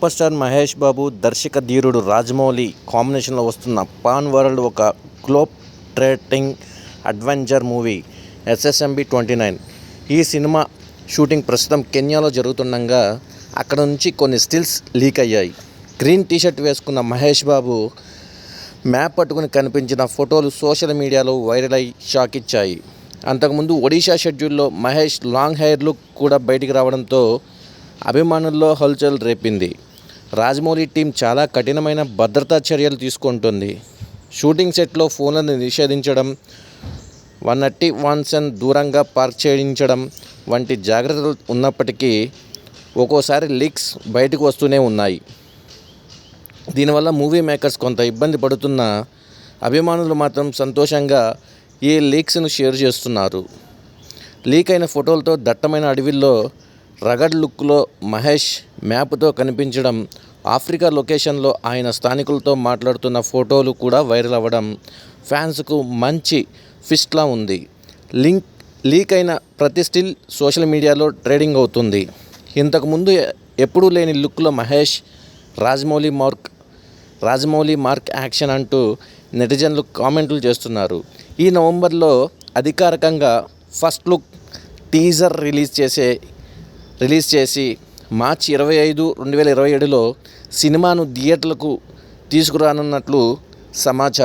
Super star Mahesh Babu దర్శక ధీరుడు రాజమౌళి కాంబినేషన్లో వస్తున్న పాన్ వరల్డ్ ఒక globe trotting adventure movie SSMB twenty nine. ఈ సినిమా షూటింగ్ ప్రస్తుతం కెన్యాలో జరుగుతుండగా అక్కడ నుంచి కొన్ని స్టిల్స్ లీక్ అయ్యాయి. గ్రీన్ టీషర్ట్ వేసుకున్న మహేష్ బాబు మ్యాప్ పట్టుకుని కనిపించిన ఫోటోలు సోషల్ మీడియాలో వైరల్ అయి షాక్ ఇచ్చాయి. అంతకుముందు ఒడిషా షెడ్యూల్లో మహేష్ లాంగ్ హెయిర్ లుక్ కూడా బయటికి రావడంతో అభిమానుల్లో హల్చల్ రేపింది. రాజమౌళి టీం చాలా కఠినమైన భద్రతా చర్యలు తీసుకుంటుంది. షూటింగ్ సెట్లో ఫోన్లను నిషేధించడం వన్ నట్టి వాన్సన్ దూరంగా పార్క్ చేయించడం వంటి జాగ్రత్తలు ఉన్నప్పటికీ ఒక్కోసారి లీక్స్ బయటకు వస్తూనే ఉన్నాయి. దీనివల్ల మూవీ మేకర్స్ కొంత ఇబ్బంది పడుతున్న అభిమానులు మాత్రం సంతోషంగా ఈ లీక్స్ను షేర్ చేస్తున్నారు. లీక్ అయిన ఫోటోలతో దట్టమైన అడవిల్లో రగడ్ లుక్లో మహేష్ మ్యాప్తో కనిపించడం ఆఫ్రికా లొకేషన్లో ఆయన స్థానికులతో మాట్లాడుతున్న ఫోటోలు కూడా వైరల్ అవ్వడం ఫ్యాన్స్కు మంచి ఫిస్ట్లా ఉంది. లింక్ లీక్ అయిన ప్రతి స్టిల్ సోషల్ మీడియాలో ట్రేడింగ్ అవుతుంది. ఇంతకుముందు ఎప్పుడూ లేని లుక్లో Mahesh Rajamouli mark Rajamouli mark action అంటూ నెటిజన్లు కామెంట్లు చేస్తున్నారు. ఈ నవంబర్లో అధికారికంగా ఫస్ట్ లుక్ టీజర్ రిలీజ్ చేసే రిలీజ్ చేసి మార్చి ఇరవై ఐదు రెండు వేల ఇరవై ఏడులో సినిమాను థియేటర్లకు తీసుకురానున్నట్లు సమాచారం.